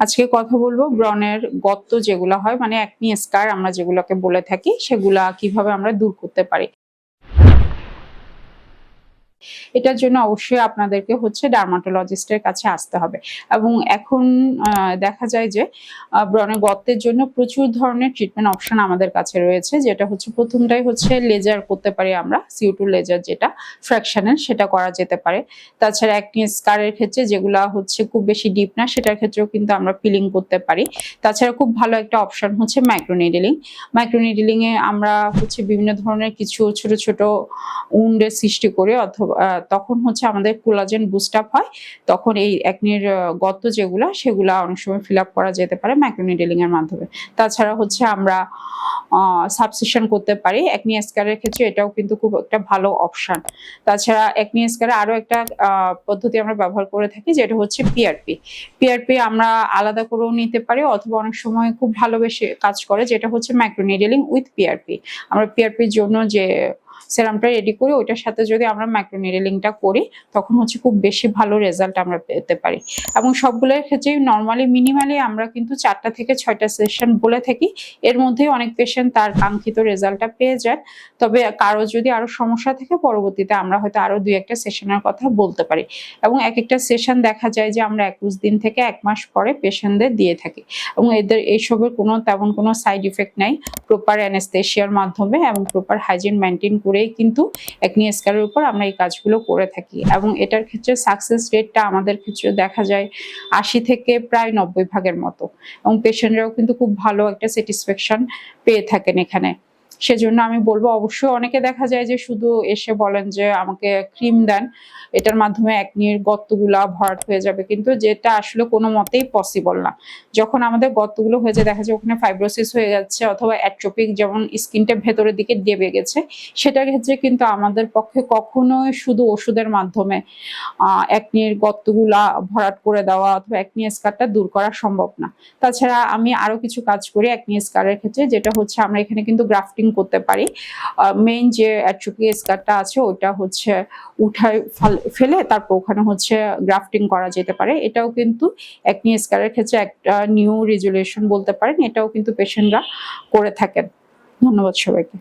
আজকে কথা বলব ব্রণের গত্ত যেগুলো হয় মানে একনি স্কার আমরা যেগুলোকে বলে থাকি, সেগুলা কীভাবে আমরা দূর করতে পারি। এটার জন্য অবশ্যই আপনাদেরকে হচ্ছে ডার্মাটোলজিস্টের কাছে আসতে হবে। এবং এখন দেখা যায় যে আহ, ব্রণের গর্তের জন্য প্রচুর ধরনের ট্রিটমেন্ট অপশন আমাদের কাছে রয়েছে। যেটা হচ্ছে প্রথমটাই হচ্ছে লেজার করতে পারি আমরা সিউটু লেজার যেটা ফ্র্যাকশনের সেটা করা যেতে পারে। তাছাড়া একটি স্কারের ক্ষেত্রে যেগুলা হচ্ছে খুব বেশি ডিপ না সেটার ক্ষেত্রেও কিন্তু আমরা ফিলিং করতে পারি। তাছাড়া খুব ভালো একটা অপশন হচ্ছে মাইক্রোনিডেলিং মাইক্রোনিডেলিং এ আমরা হচ্ছে বিভিন্ন ধরনের কিছু ছোট ছোট উন্ডের সৃষ্টি করে অথবা তখন হচ্ছে আমাদের কোলাজেন বুস্ট আপ হয়। তখন এই একনির গত যেগুলা, সেগুলা অনেক সময় ফিল আপ করা যেতে পারে মাইক্রোনিডেলিং এর মাধ্যমে। তাছাড়া হচ্ছে আমরা সাবসিশন করতে পারি। একনি স্কারের ক্ষেত্রে এটাও কিন্তু খুব একটা ভালো অপশন তাছাড়া একনি স্কারে আরও একটা পদ্ধতি আমরা ব্যবহার করে থাকি, যেটা হচ্ছে পিআরপি পিআরপি আমরা আলাদা করেও নিতে পারি, অথবা অনেক সময় খুব ভালোবেসে কাজ করে, যেটা হচ্ছে মাইক্রোনিডেলিং উইথ পিআরপি আমরা পিআরপির জন্য যে সেরামটা রেডি করি, ওইটার সাথে যদি আমরা মাইক্রোনিডেলিংটা করি, তখন হচ্ছে খুব বেশি ভালো রেজাল্ট আমরা পেতে পারি। এবং সবগুলোর ক্ষেত্রে নর্মালি মিনিমালি আমরা কিন্তু চারটা থেকে ছয়টা সেশন বলে থাকি, এর মধ্যেই অনেক পেশেন্ট তার কাঙ্ক্ষিত রেজাল্টটা পেয়ে যায়। তবে কারও যদি আরও সমস্যা থাকে, পরবর্তীতে আমরা হয়তো আরও দুই একটা সেশনের কথা বলতে পারি। এবং এক একটা সেশন দেখা যায় যে আমরা একুশ দিন থেকে এক মাস পরে পেশেন্টদের দিয়ে থাকি। এবং এদের এইসবের কোনো তেমন কোনো সাইড ইফেক্ট নাই প্রপার অ্যানেস্থেশিয়ার মাধ্যমে এবং প্রপার হাইজিন মেনটেন করেই কিন্তু একনি স্কেলের উপর আমরা এই কাজগুলো করে থাকি। এবং এটার ক্ষেত্রে সাকসেস রেটটা আমাদের ক্ষেত্রে দেখা যায় আশি থেকে প্রায় নব্বই ভাগের মতো। এবং পেশেন্টরাও কিন্তু খুব ভালো একটা স্যাটিসফ্যাকশন পেয়ে থাকেন এখানে। সেজন্য আমি বলব, অবশ্যই অনেকে দেখা যায় যে শুধু এসে বলেন যে আমাকে ক্রিম দেন, এটার মাধ্যমে একনির গর্তগুলা ভরাট হয়ে যাবে। কিন্তু যেটা আসলে কোনো মতেই পসিবল না। যখন আমাদের গর্তগুলো হয়ে যায়, দেখা যায় ওখানে ফাইব্রোসিস হয়ে যাচ্ছে অথবা অ্যাট্রোপিক যেমন স্কিনটা ভেতরের দিকে দেবে গেছে সেটার ক্ষেত্রে কিন্তু আমাদের পক্ষে কখনোই শুধু ওষুধের মাধ্যমে একনির গর্তগুলা ভরাট করে দেওয়া অথবা একনি স্কারটা দূর করা সম্ভব না। তাছাড়া আমি আরও কিছু কাজ করি একনি স্কারের ক্ষেত্রে, যেটা হচ্ছে আমরা এখানে কিন্তু গ্রাফটিং করতে পারি। মেইন যে অ্যাট্রোপি স্কারটা আছে ওটা হচ্ছে উঠায় ফেলে তারপর ওখানে হচ্ছে গ্রাফটিং করা যেতে পারে। এটাও কিন্তু একনি স্কারের ক্ষেত্রে একটা নিউ রেজুলেশন বলতে পারেন। এটাও কিন্তু পেশেন্টরা করে থাকেন। ধন্যবাদ সবাইকে।